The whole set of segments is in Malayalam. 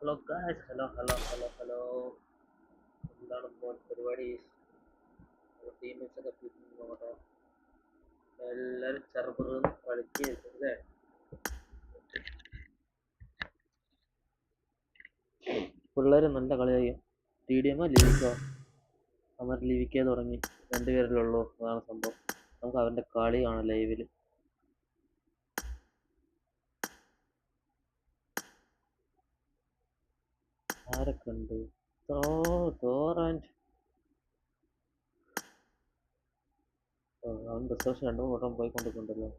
Hello guys hello hello hello hello എന്താണ് ഇപ്പോൾ പരിപാടി? ടീംമേറ്റ്സ് ഒക്കെ എല്ലാവരും നോക്കട്ടെ എല്ലാവരും അല്ലേ പിള്ളേർ നല്ല കളിയായി. ടി ഡി എമ്മോ ലിവിക്കോ അവർ ലിവിക്കേ തുടങ്ങി. രണ്ടുപേരിലുള്ളൂ അതാണ് സംഭവം. നമുക്ക് അവന്റെ കളി കാണാം ലൈവിൽ ആരൊക്കെ ഉണ്ട് ത്രോ തോർ ആൻഡ് അവൻ റിസർച്ച് രണ്ടു മൂന്ന് വട്ടം പോയിക്കൊണ്ടിരിക്കുന്നുണ്ടല്ലോ.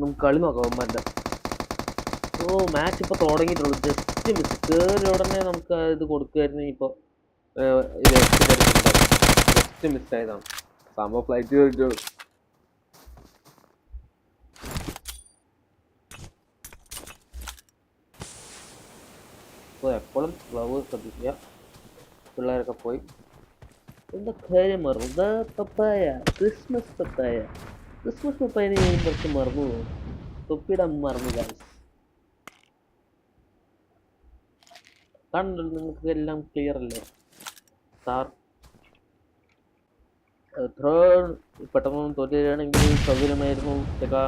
നമുക്ക് കളി നോക്കാം അവന്മാരുടെ. ഓ മാച്ച് ഇപ്പോൾ തുടങ്ങിയിട്ടുള്ളൂ. ജസ്റ്റ് മിസ് കയറിയ ഉടനെ നമുക്ക് ഇത് കൊടുക്കുമായിരുന്നു ഇപ്പോൾ ഇത് ജസ്റ്റ് മിസ്സായതാണ് സംഭവം ഫ്ലൈറ്റ് കയറിയിട്ടുള്ളൂ അപ്പോൾ എപ്പോഴും ഗ്ലവ് ശ്രദ്ധിക്കുക. പിള്ളേരൊക്കെ പോയി. എന്താ കാര്യം? വെറുതെ പപ്പായ ക്രിസ്മസ് പപ്പായ ക്രിസ്മസ് പപ്പായനെ ഞാൻ കുറച്ച് മറന്നു തൊപ്പിയിടാൻ മറന്നു ഗായ്സ് കാണുന്നുണ്ടല്ലോ നിങ്ങൾക്ക് എല്ലാം ക്ലിയർ അല്ലേ? സാർ എത്ര പെട്ടെന്ന് തോറ്റുകയാണെങ്കിൽ സൗകര്യമായിരുന്നു. ചേട്ടാ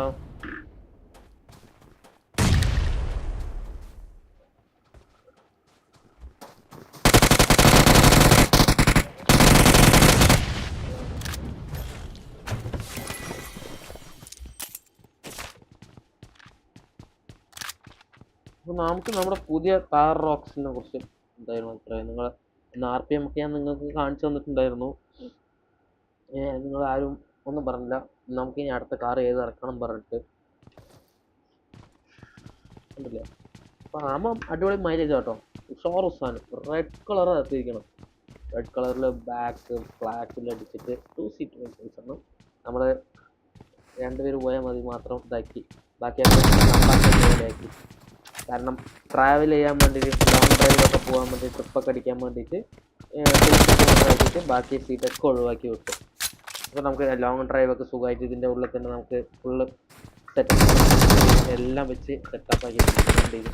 നമുക്ക് നമ്മുടെ പുതിയ കാർ റോക്സിനെ കുറിച്ച് എന്തായിരുന്നു അഭിപ്രായം? നിങ്ങൾ ഇന്ന് ആർ പി എം ഒക്കെ ഞാൻ നിങ്ങൾക്ക് കാണിച്ചു തന്നിട്ടുണ്ടായിരുന്നു. നിങ്ങൾ ആരും ഒന്നും പറഞ്ഞില്ല. നമുക്ക് ഇനി അടുത്ത കാർ ഏത് ഇറക്കണം പറഞ്ഞിട്ട്. ഉണ്ടല്ലേ അപ്പോൾ ആമ അടിപൊളി മൈലേജ് കേട്ടോ ഷോറുസാണ് റെഡ് കളർ എത്തിയിരിക്കണം റെഡ് കളറിൽ ബാക്ക് ബ്ലാക്കിൽ അടിച്ചിട്ട് ടു സീറ്റ് വെഹിക്കിൾസ് ആണ്. നമ്മൾ രണ്ടുപേര് പോയാൽ മതി മാത്രം ഇതാക്കി. ബാക്കി ആക്കി കാരണം ട്രാവൽ ചെയ്യാൻ വേണ്ടിയിട്ട് ലോങ് ഡ്രൈവിലൊക്കെ പോകാൻ വേണ്ടി ട്രിപ്പൊക്കെ അടിക്കാൻ വേണ്ടിയിട്ട് ബാക്കി സീറ്റൊക്കെ ഒഴിവാക്കി വെക്കും. അപ്പോൾ നമുക്ക് ലോങ് ഡ്രൈവൊക്കെ സുഖമായിട്ട് ഇതിന്റെ ഉള്ളിൽ തന്നെ നമുക്ക് ഫുള്ള് സെറ്റപ്പ് എല്ലാം വെച്ച് സെറ്റപ്പ് ആക്കി വണ്ടിയിൽ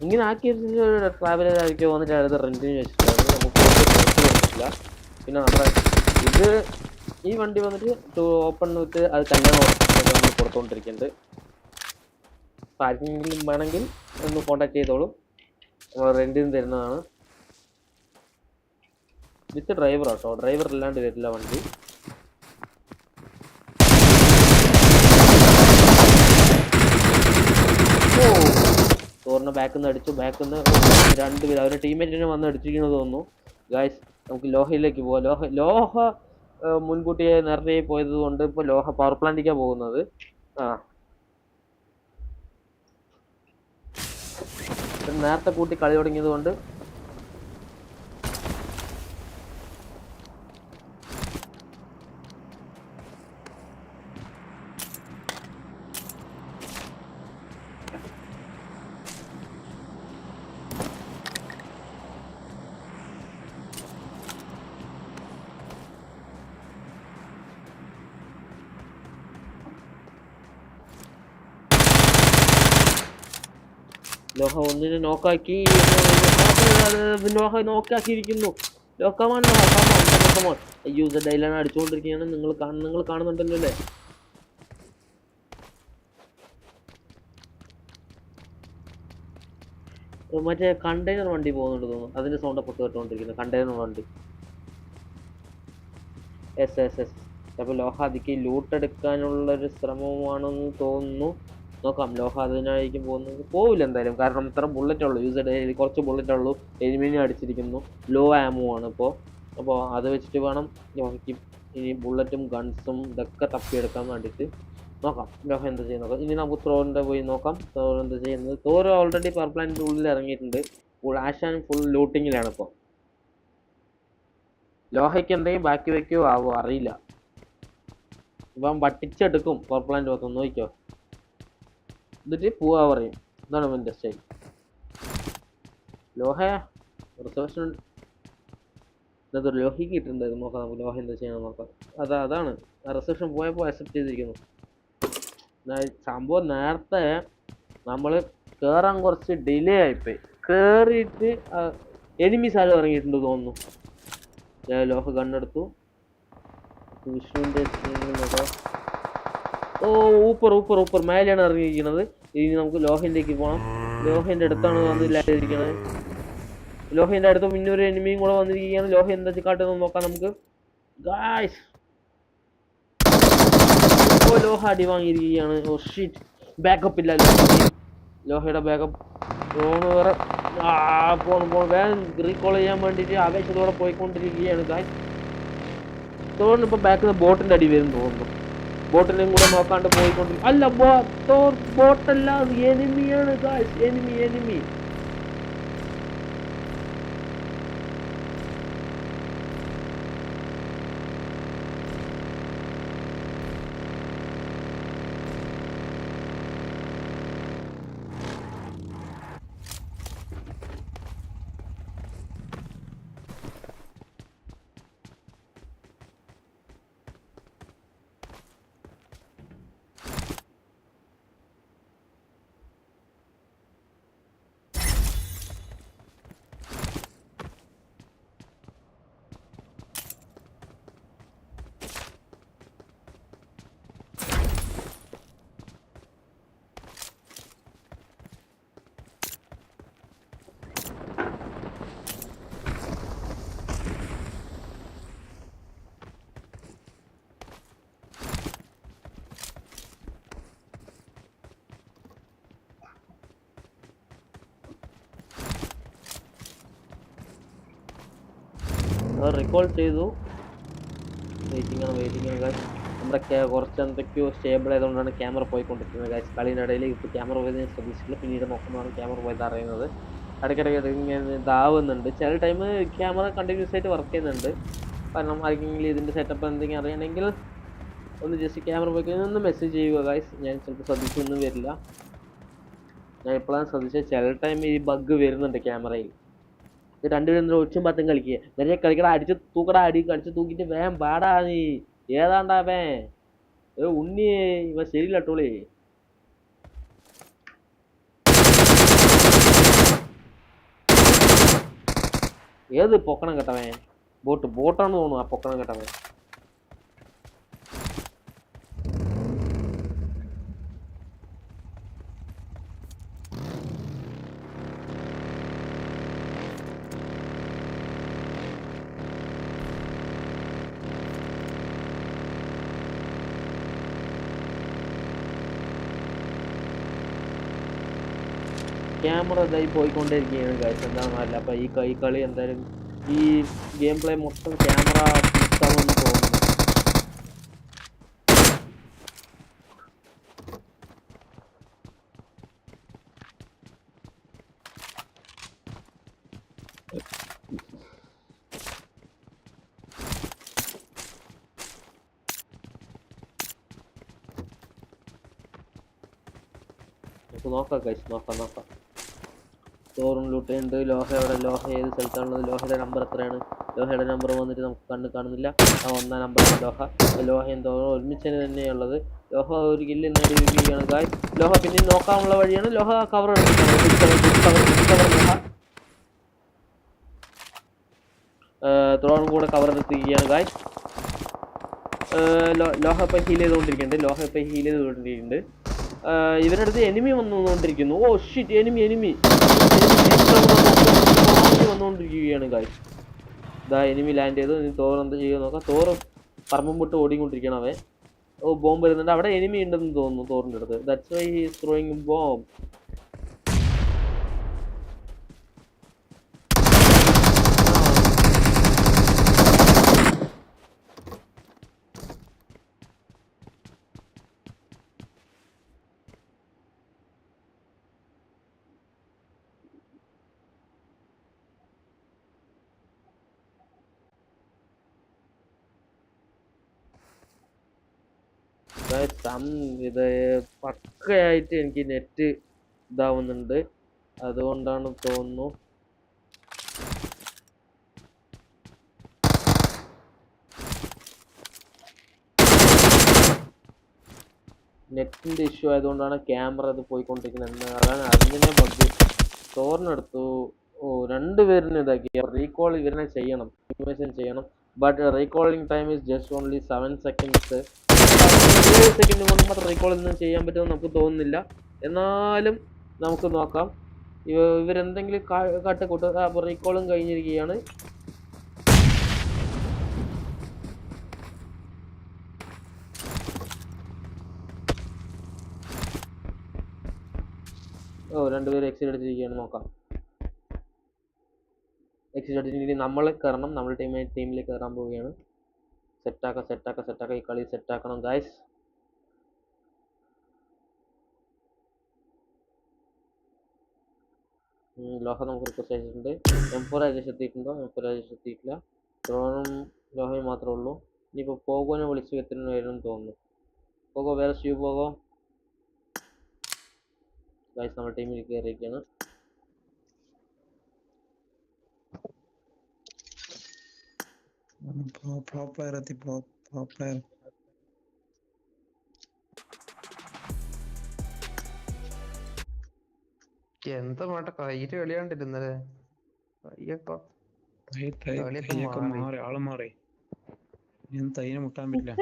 ഇങ്ങനെ ആക്കി ട്രാവൽ ആയിരിക്കും വന്നിട്ട് അടുത്ത് റെന്റിന് വെച്ചിട്ടുണ്ടായിരുന്നു നമുക്ക് കൊടുത്തില്ല പിന്നെ നമ്മുടെ ഇത് ഈ വണ്ടി വന്നിട്ട് ഓപ്പൺ വിത്ത് അത് കല്യാണം നമ്മൾ കൊടുത്തുകൊണ്ടിരിക്കുന്നുണ്ട് അപ്പോൾ ആർക്കെങ്കിലും വേണമെങ്കിൽ ഒന്ന് കോൺടാക്ട് ചെയ്തോളൂ. നമ്മൾ റെന്റിന് തരുന്നതാണ്. വിത്ത് ഡ്രൈവർ കേട്ടോ ഡ്രൈവർ ഇല്ലാണ്ട് വരില്ല വണ്ടി. ഓ ചോറിന് ബാക്കിൽ നിന്ന് അടിച്ചു. ബാക്കിൽ നിന്ന് രണ്ട് പേര്. അവരുടെ ടീമേറ്റിനെ വന്ന് അടിച്ചിരിക്കുന്നത് തോന്നുന്നു. ഗായ്സ് നമുക്ക് ലോഹയിലേക്ക് പോവാം ലോഹ ലോഹ മുൻകൂട്ടിയെ നേരത്തെ പോയത് കൊണ്ട് ഇപ്പോൾ ലോഹ പവർ പ്ലാന്റിലേക്കാണ് പോകുന്നത്. നേരത്തെ കൂട്ടി കളി തുടങ്ങിയത് കൊണ്ട് ലോഹ ഒന്നിനെ നോക്കാക്കി ലോഹ നോക്കാക്കിയിരിക്കുന്നു. ലോക്കമാണ് അടിച്ചുകൊണ്ടിരിക്കുകയാണ്. നിങ്ങൾ നിങ്ങൾ കാണുന്നുണ്ടല്ലോ അല്ലേ? മറ്റേ കണ്ടെയ്നർ വണ്ടി പോകുന്നുണ്ട് തോന്നുന്നു. അതിന്റെ സൗണ്ട് പുറത്ത് കേട്ടുകൊണ്ടിരിക്കുന്നു കണ്ടെയ്നർ വണ്ടി. എസ് എസ് എസ് അപ്പോൾ ലോഹ അതിക്ക് ലൂട്ട് എടുക്കാനുള്ളൊരു ശ്രമമാണെന്ന് തോന്നുന്നു. നോക്കാം. ലോഹ അതിനായിരിക്കും പോകുന്നത്. പോവില്ല എന്തായാലും. കാരണം ഇത്ര ബുള്ളറ്റ് ഉള്ളൂ. യൂസ് കുറച്ച് ബുള്ളറ്റ് ഉള്ളൂ. എലിമിനെ അടിച്ചിരിക്കുന്നു. ലോ ആമോ ആണ് ഇപ്പോൾ അപ്പോൾ അത് വെച്ചിട്ട് വേണം ലോഹയ്ക്ക് ഇനി ബുള്ളറ്റും ഗൺസും ഇതൊക്കെ തപ്പിയെടുക്കാൻ വേണ്ടിയിട്ട്. നോക്കാം. ലോഹ എന്താ ചെയ്യുന്നത് ഇനി നമുക്ക് ത്രോറിന്റെ പോയി നോക്കാം. ത്രോർ എന്താ ചെയ്യുന്നത്? ത്രോർ ഓൾറെഡി പവർ പ്ലാന്റ് ഉള്ളിൽ ഇറങ്ങിയിട്ടുണ്ട്. ഫുൾ ആശാൻ ഫുൾ ലൂട്ടിങ്ങിലാണ് ഇപ്പോൾ ലോഹയ്ക്ക് എന്തെങ്കിലും ബാക്കി വെക്കോ ആവോ? അറിയില്ല. ഇപ്പം വട്ടിച്ചെടുക്കും. പ്ലാന്റ് മൊത്തം നോക്കിക്കോ. എന്നിട്ട് പോവാ പറയും. എന്താണ് അവന്റെ സ്റ്റൈൽ ലോഹയാ? റിസർവേഷൻ ഇന്നത്തെ ലോഹിക്ക് കിട്ടുന്നുണ്ടായിരുന്നു. നോക്കാം നമുക്ക് ലോഹ എന്താ ചെയ്യണം നോക്കാം. അതാ അതാണ്. ആ റിസപ്ഷൻ പോയപ്പോൾ അക്സെപ്റ്റ് ചെയ്തിരിക്കുന്നു. സംഭവം നേരത്തെ നമ്മൾ കയറാൻ കുറച്ച് ഡിലേ ആയിപ്പോയി. കയറിയിട്ട് എനിമീസ് ആരും ഇറങ്ങിയിട്ടുണ്ട് തോന്നുന്നു. ലോഹ കണ്ണെടുത്തു. വിഷ്ണുവിന്റെ ഓ ഊപ്പർ ഊപ്പർ ഊപ്പർ. മേലെയാണ് ഇറങ്ങിയിരിക്കുന്നത്. ഇനി നമുക്ക് ലോഹിന്റെക്ക് പോകണം ലോഹിന്റെ അടുത്താണ് വന്നില്ലാതിരിക്കുന്നത് ലോഹിന്റെ അടുത്ത് പിന്നെ ഒരു എനിമിയും കൂടെ വന്നിരിക്കുകയാണ്. ലോഹ എന്താ കാട്ടുന്നത് നോക്കാം നമുക്ക്. ഗായ്സ് ഓ ലോഹ അടി വാങ്ങിയിരിക്കുകയാണ്. ഓ ഷീറ്റ് ബാക്കപ്പ് ഇല്ല. ലോഹയുടെ ബാക്കപ്പ് ലോണ് വേറെ. ആ പോണം പോണം. വേഗം റീകോൾ ചെയ്യാൻ വേണ്ടിയിട്ട് ആവേശത്തോടെ പോയിക്കൊണ്ടിരിക്കുകയാണ് ഗായ്സ് തോന്നുന്നു ഇപ്പൊ ബാക്കിൽ നിന്ന് ബോട്ടിന്റെ അടി വരും തോന്നുന്നു. ബോട്ടിനെയും കൂടെ നോക്കാണ്ട് പോയിക്കൊണ്ട് അല്ല ബോട്ടല്ല എനിമിയാണ് എനിമി എനിമി റെക്കോർഡ് ചെയ്തു. വെയിറ്റിംഗ് ആണ് വെയിറ്റിംഗ് ആണ് guys. നമ്മുടെ കുറച്ച് എന്തൊക്കെയോ സ്റ്റേബിൾ ആയതുകൊണ്ടാണ് ക്യാമറ പോയിക്കൊണ്ടിരിക്കുന്നത് ഗൈസ് കളിയിനിടയിൽ ഇപ്പോൾ ക്യാമറ പോയത് ഞാൻ ശ്രദ്ധിച്ചില്ല പിന്നീട് നോക്കുമ്പോഴാണ് ക്യാമറ പോയത് അറിയുന്നത്. ഇടയ്ക്കിടയ്ക്ക് ഇങ്ങനെ ഇതാവുന്നുണ്ട്. ചില ടൈം ക്യാമറ കണ്ടിന്യൂസ് ആയിട്ട് വർക്ക് ചെയ്യുന്നുണ്ട്. കാരണം ആർക്കെങ്കിലും ഇതിന്റെ സെറ്റപ്പ് എന്തെങ്കിലും അറിയണമെങ്കിൽ ഒന്ന് ജസ്റ്റ് ക്യാമറ പോയി ഒന്ന് മെസ്സേജ് ചെയ്യുക ഗൈസ് ഞാൻ ചിലപ്പോൾ ശ്രദ്ധിച്ചൊന്നും വരില്ല. ഞാൻ ഇപ്പോഴാണ് ശ്രദ്ധിച്ചത്. ചില ടൈം ഈ ബഗ് വരുന്നുണ്ട് ക്യാമറയിൽ രണ്ടുപേരും ഒച്ചും പത്തും കളിക്കുക നിറയെ കളിക്കട അടിച്ച് തൂക്കട അടി അടിച്ച് തൂക്കിട്ട് വേം പാടാ നീ. ഏതാണ്ടാ വേ ഏ ഉണ്ണി. ഇവ ശരിയില്ല ടോളി ഏത് പൊക്കണം കേട്ടവൻ? ബോട്ട് ബോട്ടാണെന്ന് തോന്നുന്നു ആ പൊക്കണം കേട്ടവൻ. ക്യാമറ ഇതായി പോയിക്കൊണ്ടിരിക്കുകയാണ് കാഴ്ച എന്താണെന്ന് അറിയില്ല അപ്പോൾ ഈ കൈ കളി എന്തായാലും ഈ ഗെയിം പ്ലേ മൊത്തം ക്യാമറ ഫിക്സാവുമെന്ന് തോന്നുന്നു. നോക്കാം കഴിച്ച് നോക്കാം നോക്കാം. സ്റ്റോറും ലൂട്ടുണ്ട് ലോഹ എവിടെ? ലോഹ ഏത് സ്ഥലത്താണുള്ളത്? ലോഹയുടെ നമ്പർ എത്രയാണ്? ലോഹയുടെ നമ്പർ വന്നിട്ട് നമുക്ക് കണ്ണ് കാണുന്നില്ല. ആ ഒന്നാം നമ്പറാണ് ലോഹ. ലോഹ എന്തോ ഒരുമിച്ച് തന്നെയുള്ളത് ലോഹ ഒരു കില്ല് നേടിയിരിക്കുകയാണ് ഗായ് ലോഹ പിന്നെ നോക്കാനുള്ള വഴിയാണ്. ലോഹ കവർ ലോഹ കൂടെ കവർ എടുത്തിരിക്കുകയാണ് ഗായ് ലോഹ ഇപ്പം ഹീൽ ചെയ്തുകൊണ്ടിരിക്കുന്നുണ്ട്. ലോഹ ഇപ്പം ഹീൽ ചെയ്തുകൊണ്ടിരിക്കുന്നുണ്ട്. ഇവരുടെ അടുത്ത് എനിമി വന്നുകൊണ്ടിരിക്കുന്നു. ഓ ഷിറ്റ് എനിമി എനിമി വന്നുകൊണ്ടിരിക്കുകയാണ് ഗായ്സ് ഇതാ എനിമി ലാൻഡ് ചെയ്തു. ഇനി തോർ എന്താ ചെയ്യുക നോക്കാം. തോറ് പറമ്പും വിട്ട് ഓടിക്കൊണ്ടിരിക്കണം അവൻ. ഓ ബോംബ് വരുന്നുണ്ട്. അവിടെ എനിമി ഉണ്ടെന്ന് തോന്നുന്നു തോറിന്റെ അടുത്ത്. That's why he he's throwing bomb some ഇത് പക്കയായിട്ട് എനിക്ക് നെറ്റ് ഇതാവുന്നുണ്ട്. അതുകൊണ്ടാണ് തോന്നുന്നു. നെറ്റിന്റെ ഇഷ്യൂ ആയതുകൊണ്ടാണ് ക്യാമറ അത് പോയിക്കൊണ്ടിരിക്കുന്നത്. അതാണ് അതിനെ ബഗ് തോർന്നെടുത്തു ഓ രണ്ട് രണ്ടുപേരിനെ ഇതാക്കി. റീകോൾ ഇവരെ ചെയ്യണം. ചെയ്യണം. But recalling time is just only seven seconds ഏഴ് സെക്കൻഡ് കൊണ്ട് മാത്രം റീകോൾ ഒന്നും ചെയ്യാൻ പറ്റുമെന്ന് നമുക്ക് തോന്നുന്നില്ല. എന്നാലും നമുക്ക് നോക്കാം. ഇവ ഇവരെന്തെങ്കിലും കൂട്ട അപ്പോൾ റീകോളും കഴിഞ്ഞിരിക്കുകയാണ്. ഓ രണ്ടുപേരും എക്സിറ്റ് അടിച്ചിരിക്കുകയാണ് നോക്കാം. എക്സിറ്റ് അടിച്ചിട്ടുണ്ടെങ്കിൽ നമ്മൾ കയറണം നമ്മൾ ടീം ടീമിലേക്ക് കയറാൻ പോവുകയാണ്. സെറ്റാക്ക സെറ്റാക്കാം സെറ്റാക്കാം. ഈ കളി സെറ്റാക്കണം ഗായ്സ് ലോഹ നമുക്ക് റിക്വസ്റ്റ് അയച്ചിട്ടുണ്ട് എം ഫോർ ഏകദേശം എത്തിയിട്ടുണ്ടോ? എം ഫോർ ഏകദേശം എത്തിയിട്ടില്ല. ഡ്രോണും ലോഹയും മാത്രമേ ഉള്ളൂ. ഇനിയിപ്പോൾ പോകോനെ വിളിച്ച് വരുമെന്ന് തോന്നുന്നു. പോകോ വേറെ സ്റ്റ്യൂ പോകോ ഗായ്സ് നമ്മുടെ ടീമിൽ കയറിയിരിക്കുകയാണ്. Pro, pro player എത്തി pro, pro player. എന്താ മാട്ട കയ്യിൽ കളിയാണ്ടിരുന്നല്ലേ മാറി. ആൾ മാറി. ഞാൻ തൈനെ മുട്ടാൻ പറ്റില്ല.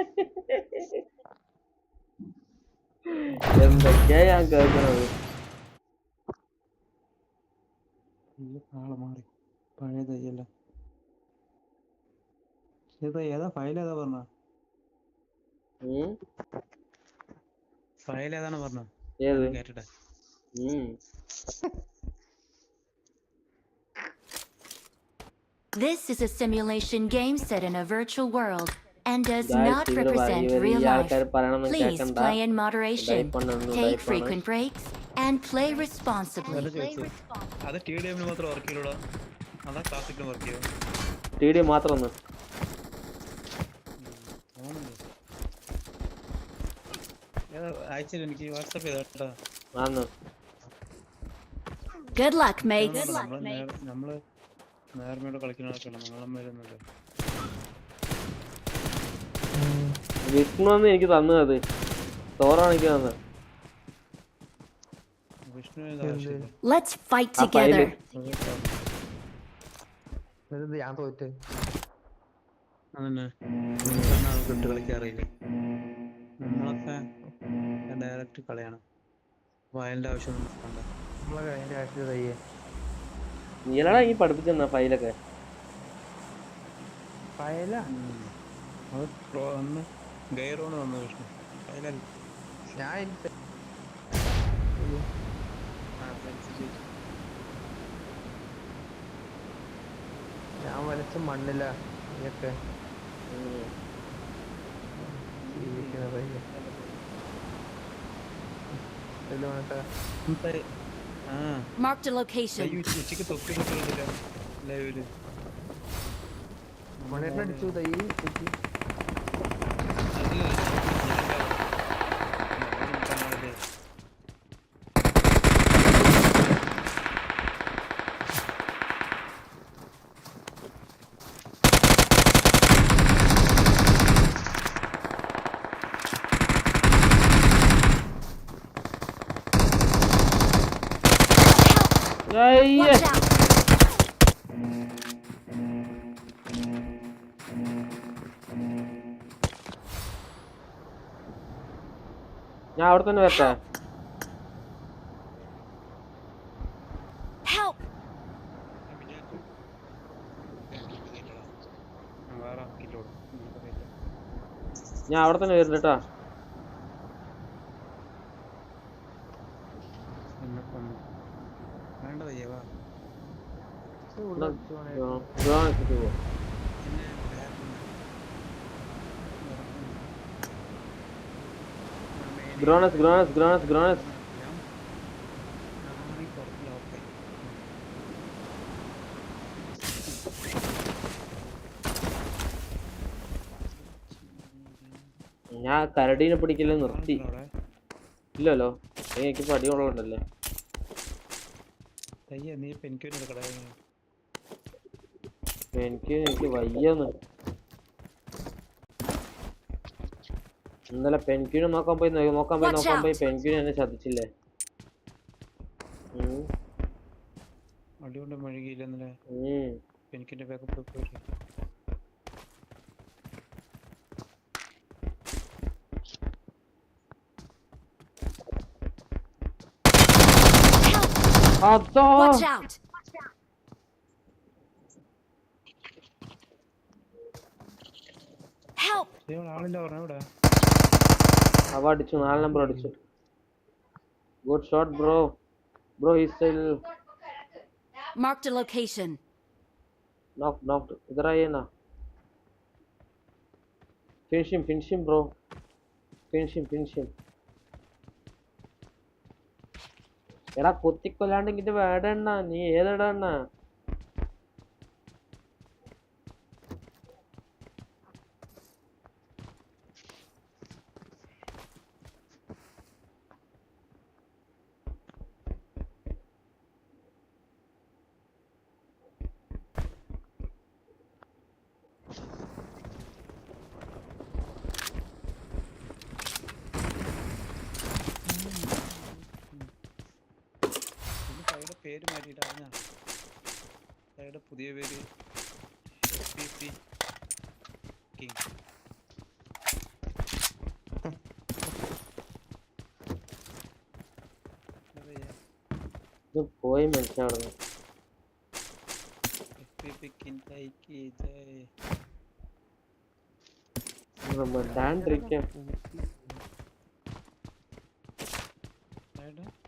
എന്തൊക്കെയാ ഞാൻ കേൾക്കുന്നത് ആൾ മാറി. പഴയ തൈയല്ല? ഏതാ ഏതാ ഫയൽ ഏതാ പറഞ്ഞ ഫയൽ ഏതാണ് പറഞ്ഞ കേട്ടിട്ടെ This is a simulation game set in a virtual world and does not represent real life. Please play in moderation, take frequent breaks, and play responsibly. അതാ ടി ഡി എമ്മിന് മാത്രം വർക്ക് ചെയ്യൂടാ അതാ ക്ലാസിക്കിലും വർക്ക് ചെയ്യും ടി ഡി മാത്രം ഒന്ന് ഏതാ അയച്ചില്ല എനിക്ക് വാട്സപ്പ് ചെയ്താ good luck Good good luck നേർ- നമ്മൾ നേർമയോടെ കളിക്കുന്നവർക്കല്ല നിങ്ങളമ്മയിലൊന്നുമില്ല വിഷ്ണു എന്ന് എനിക്ക് തന്നു അത്. തോറാണ് എനിക്ക് തന്നത് Let's fight together. ഞാൻ തോറ്റ്? ഇട്ട് കളിക്കാറില്ല നമ്മളൊക്കെ ഡയറക്റ്റ് കളിയാണ്. വയലിന്റെ ആവശ്യം നീലടാ ഈ പഠിപ്പിച്ചെന്ന ഫയലൊക്കെ? ഗൈറോണ് വന്നു വിഷ്ണു ഞാൻ ഇതൊക്കെ ഞാൻ വരച്ച മണ്ണില്ല നീയൊക്കെ ഉം. ജീവിക്കുന്ന പയ്യ ഇതിൽ വേണ്ട ഇന്നത്തെ ആ Marked a location. അയ്യോ ഉച്ചയ്ക്ക് തൊപ്പി കിട്ടുന്നില്ല ലൈവിൽ മണ്ണിട്ട് അടിച്ചു തൈ ചേച്ചി അയ്യേ. ഞാൻ അവിടെ തന്നെ വരട്ടെ ഞാൻ അവിടെ തന്നെ വരുന്നുണ്ട് കേട്ടാ ഉള്ള അടിച്ചു പോണേ. ഗ്രോൺ വെച്ചിട്ട് പോ പിന്നെ ബാക്കുണ്ട് ഗ്രോണസ് ഗ്രോണസ് ഗ്രോണസ് ഗ്രോണസ് ഞാൻ കരടീനെ പിടിക്കൽ നിർത്തി. ഇല്ലല്ലോ. എനിക്ക് പടി അയ്യ നീ പെൻക്യൂൻ എടുക്കടാ എനിക്ക് എനിക്ക് വയ്യെന്ന്. ഇന്നലെ പെൻക്യൂനെ നോക്കാൻ പോയി നോക്കാൻ പോയി നോക്കാൻ പോയി പെൻക്യൂനെ പെൻക്യൂൻ എന്നെ ശ്രദ്ധിച്ചില്ലേ അടികൊണ്ട് മെഴുകിയില്ല ഇന്നലെ? ബാക്കപ്പ്! അതാ! ആളില്ല പറഞ്ഞ ഇവിടെ அவ அடிச்சு நாலு நம்பர் அடிச்சு good shot bro bro is style mark the location knock knock இதரா ஏனா finish him finish him bro finish him finish him എടാ കൊത്തിക്കൊല്ലാണ്ട് ഇങ്ങോട്ട് വേടണ്ണ നീ ഏതടാ പേര് മാറ്റിയിട്ടാണ് കൈയുടെ പുതിയ പേര് എസ് പി സി കിങ് പോയി മനുഷ്യ അവിടെ. എസ് പി പി കിങ് തൈക്ക് ജയ് മിണ്ടാണ്ടിരിക്കാം കൈയുടെ ഫാഷനൊക്കെ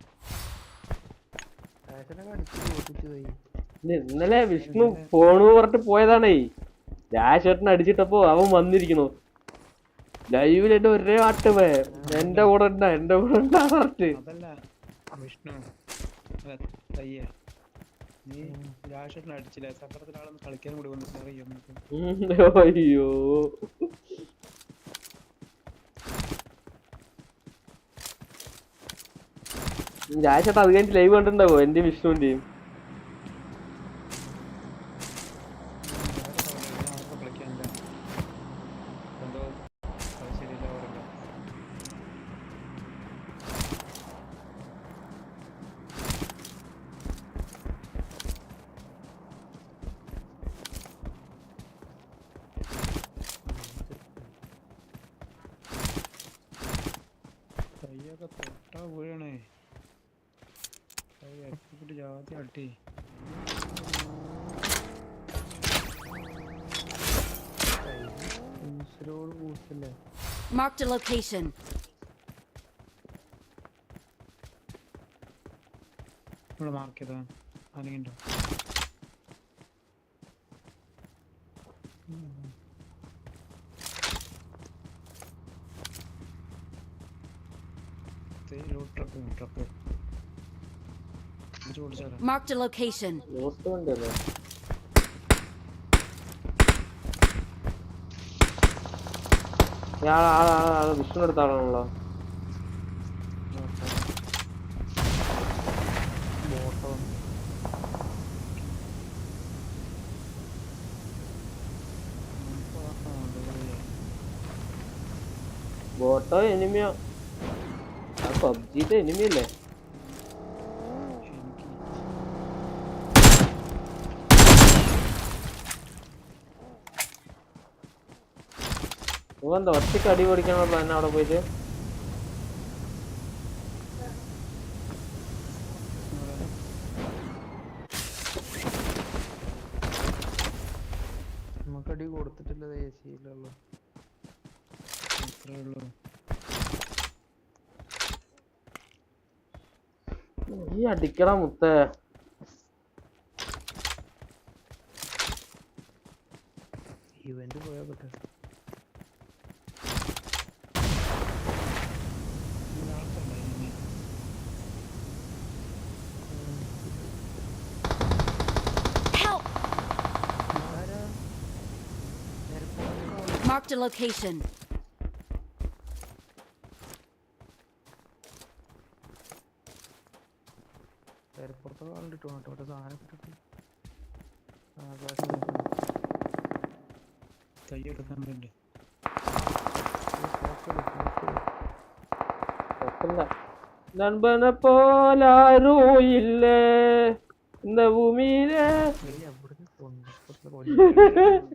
അടിച്ചു പൊട്ടിച്ചു പോയി ഇത് ഇന്നലെ വിഷ്ണു ഫോണ് പറഞ്ഞിട്ട് പോയതാണേ. രാജേട്ടൻ അടിച്ചിട്ടപ്പോ അവൻ വന്നിരിക്കുന്നു. ലൈവിൽ എന്റെ ഒരേ പോയെ എന്റെ കൂടെ ഉണ്ടാ എന്റെ കൂടെ ഉണ്ടാ പറഞ്ഞിട്ട്. അതല്ല വിഷ്ണു അല്ല തയ്യ നീ രാഷേട്ടനെ അടിച്ചില്ല സഫറത്തിൽ ആളൊന്ന് കളിക്കാൻ കൂടി വന്നിട്ട് അറിയാം നമുക്ക് ഉം, അയ്യോ രാജേട്ടൻ അത് കഴിഞ്ഞിട്ട് ലൈവ് കണ്ടിട്ടുണ്ടാവോ? എന്റെ വിഷ്ണുവിന്റെയും കയ്യൊക്കെ തൊട്ടാ വീഴണേ കൈ അടിപ്പിട്ട് ജാതി അടി പെൻസിലോട് കൂട്ടല്ലേ Marked a location. ഇവിടെ മാർക്ക് ചെയ്താ അല്ലെങ്കിൽ ഉണ്ടോ ട്രക്ക് ട്രക്ക് ഓടിച്ചാലോ Marked a location. വിഷ്ണു എടുത്ത ആളാണല്ലോ ബോട്ടോ എനിമിയോ ആ. പബ്ജിത്തെ എന്താ ഒറ്റയ്ക്ക് അടി പൊടിക്കാനുള്ള പ്ലാൻ അവിടെ പോയിട്ട്? നമുക്കടി കൊടുത്തിട്ടില്ല എ സിയിലുള്ളൂ അത്രേ ഉള്ളൂ. ഈ അടിക്കട മുത്തേ. ഇവന്റ് പോയാ പറ്റേ ആൾക്കുണ്ടായി Help! ആരാ നേരത്തെ Marked a location. പേരപ്പുറത്തൊക്കെ കണ്ടിട്ടു കേട്ടോ അവിടെ സാധനം ഇട്ടിട്ട് ആകാശം നോക്കുന്നു. തൈ എടുക്കാനുണ്ട് ഏയ് smoke ഇട്,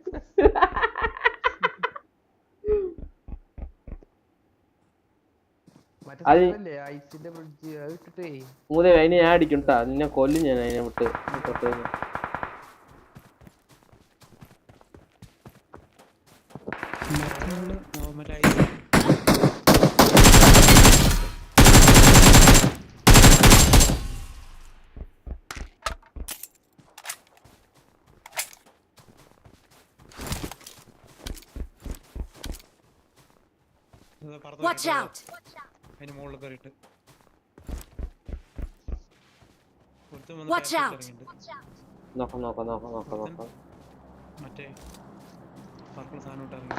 അതിനെ ഞാൻ അടിക്കും കേട്ടാ നിന്നെ കൊല്ലും ഞാൻ അതിനെ വിട്ട്. Watch out! അതിന് മുകളിൽ കയറിയിട്ട്. നോക്കാം നോക്കാം നോക്കാം നോക്കാം നോക്കാം. മറ്റേ പർപ്പിൾ സാധനം ഇട്ട് ഇറങ്ങി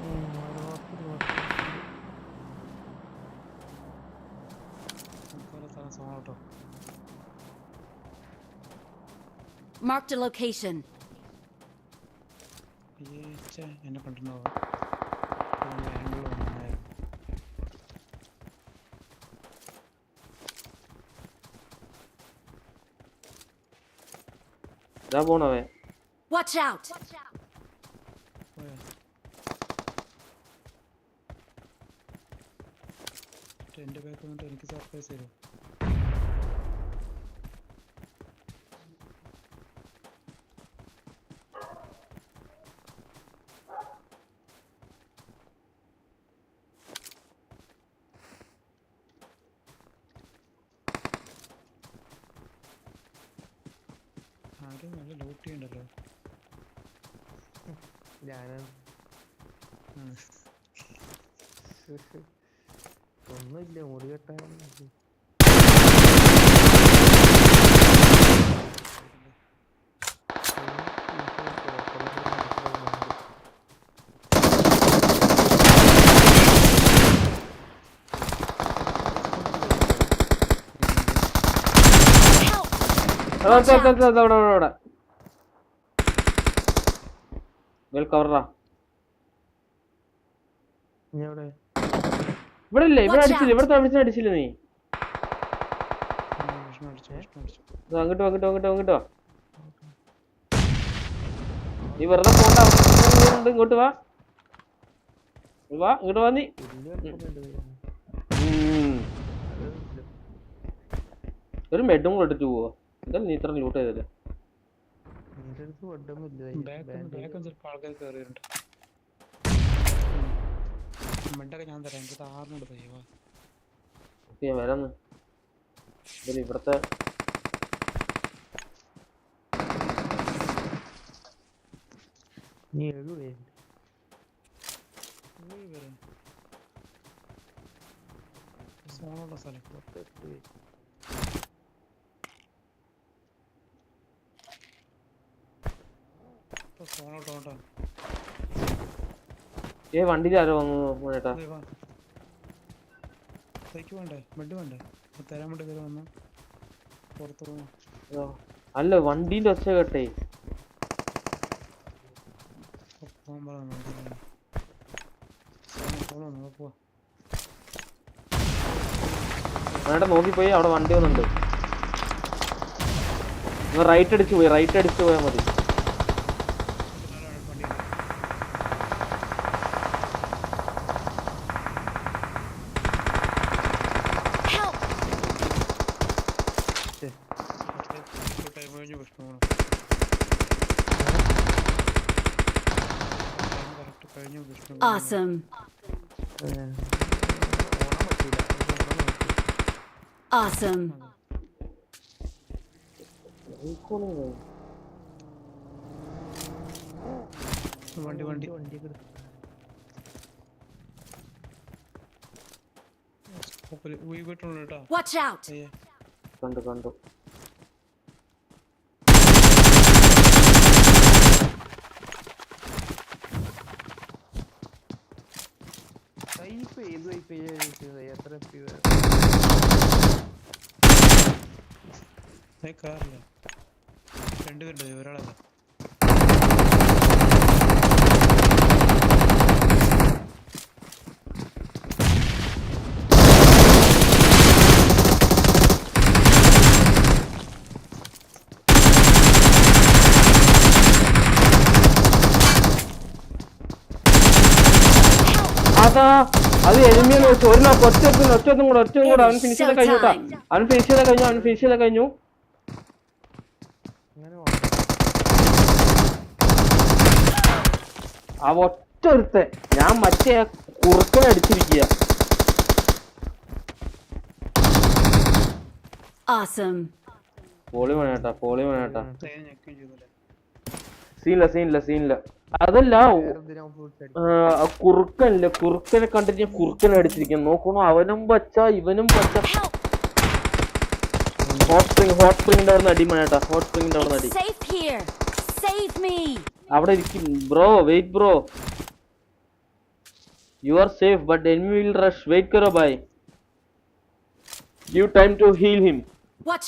ഉം, അത് നോക്കി നോക്കി. സാധനം സോണം കേട്ടോ Marked a location. ഏച്ച എന്നെ കണ്ടിട്ടുണ്ടാവും ആംഗിൾ വന്നായിരുന്നു ഇതാ പോണവേ Watch out! പോയോ എന്റെ ബാക്ക് വന്നിട്ട് എനിക്ക് സർപ്രൈസ് തരും ആരും നല്ല ലൂട്ട് ചെയ്യണ്ടല്ലോ ഞാനാണ്. ഒന്നുമില്ല മുറി കെട്ടാൻ അവിടെ അവിടെ എടാ, കവറാ ഇവിടെ ഇല്ലേ ഇവിടെ അടിച്ചില്ല? ഇവിടെ അടിച്ചില്ല അടിച്ചില്ല നീ? അടിച്ചു അടിച്ചു. അങ്ങോട്ട് വാ, അങ്ങോട്ട് വാ, അങ്ങോട്ട്. വാ, നീ വെറുതെ പോണ്ട. ഉണ്ട് ഇങ്ങോട്ട് വാ. ഇങ്ങ് വാ ഇങ്ങോട്ട് വാ നീ. ഒരു മെഡും കൂടെ ഇട്ടിട്ട് പോവാ? എന്തായാലും നീ ഇത്ര ലൂട്ട് ചെയ്തല്ലേ എന്റെ അടുത്ത് ബാക്ക് ചിലപ്പോൾ ആൾക്കാർ കയറിയിട്ടുണ്ട് മെഡൊക്കെ ഞാൻ തരാം. ആറിനോട് തയ്യവാ ഓക്കെ ഞാൻ വരാന്ന് ഇവിടത്തെ നീ പേരുണ്ട് സോണുള്ള സ്ഥലം. മൊത്തം എട്ട് പേര് ഇപ്പൊ സോണോട്ടോ ഏ വണ്ടിയിൽ ആരോ വന്നു മോനേട്ടാ? തയ്ക്ക് വേണ്ടേ? മെഡ് വേണ്ടേ? അത് തരാൻ വേണ്ടി കയറി വന്ന. പുറത്ത് പോകാം അല്ല വണ്ടീന്റെ ഒച്ച കേട്ടേ. നോക്കിപ്പോയി അവിടെ വണ്ടി വന്നുണ്ട് റൈറ്റ് അടിച്ചു പോയി റൈറ്റ് അടിച്ചു പോയാൽ മതി വണ്ടി Help! ടൈം കഴിഞ്ഞ് വിഷ്ണു കറക്റ്റ് കഴിഞ്ഞ് Awesome. ഓടാൻ പറ്റൂല ഓടാൻ നോക്കി Awesome. വണ്ടി വണ്ടി വണ്ടിയൊക്കെ എടുത്തു സ്കോപ്പിൽ വീട്ടിലുള്ള കേട്ടോ Watch out! അയ്യേ കണ്ടു കണ്ടു ടൈപ്പ് ഏത് ടൈപ്പ് ചെയ്യുന്നത് എത്ര എപ്പി ഏ അതാ എരുമിയെന്ന് വെച്ചു ഒരു ഒറ്റ ഒറ്റ കൂടെ ഒറ്റ അവൻ ഫിനിഷ് ചെയ്ത് കഴിഞ്ഞു അവൻ ഫിനിഷ് ചെയ്ത കഴിഞ്ഞു അവൻ ഫിനിഷ് ചെയ്ത കഴിഞ്ഞു അങ്ങനെ ആ ഒറ്റ ഒരുത്തൻ ഞാൻ മറ്റേ കുറുക്കൻ കുറുക്കനെ അടിച്ചിരിക്കുക. പോളി വേണേട്ടാ പോളി വേണേട്ടാ സീനില്ല സീനില്ല സീനില്ല. അതല്ല കുറുക്കനില്ല കുറുക്കനെ കണ്ടിട്ട് ഞാൻ കുറുക്കനെ അടിച്ചിരിക്കുന്നു. നോക്കണു അവനും പച്ച ഇവനും പച്ച. ഹോട്ട് സ്പ്രിംഗ് ഹോട്ട് സ്പ്രിംഗിന്റെ അവിടെ നിന്ന് അടി മണേട്ടാ. ഹോട്ട് സ്പ്രിംഗിന്റെ അവിടെ നിന്ന് അടി. It's safe here. Save me. അവിടെ ഇരിക്കും bro wait bro you are safe but enemy will rush wait കറോ by give time to heal him Watch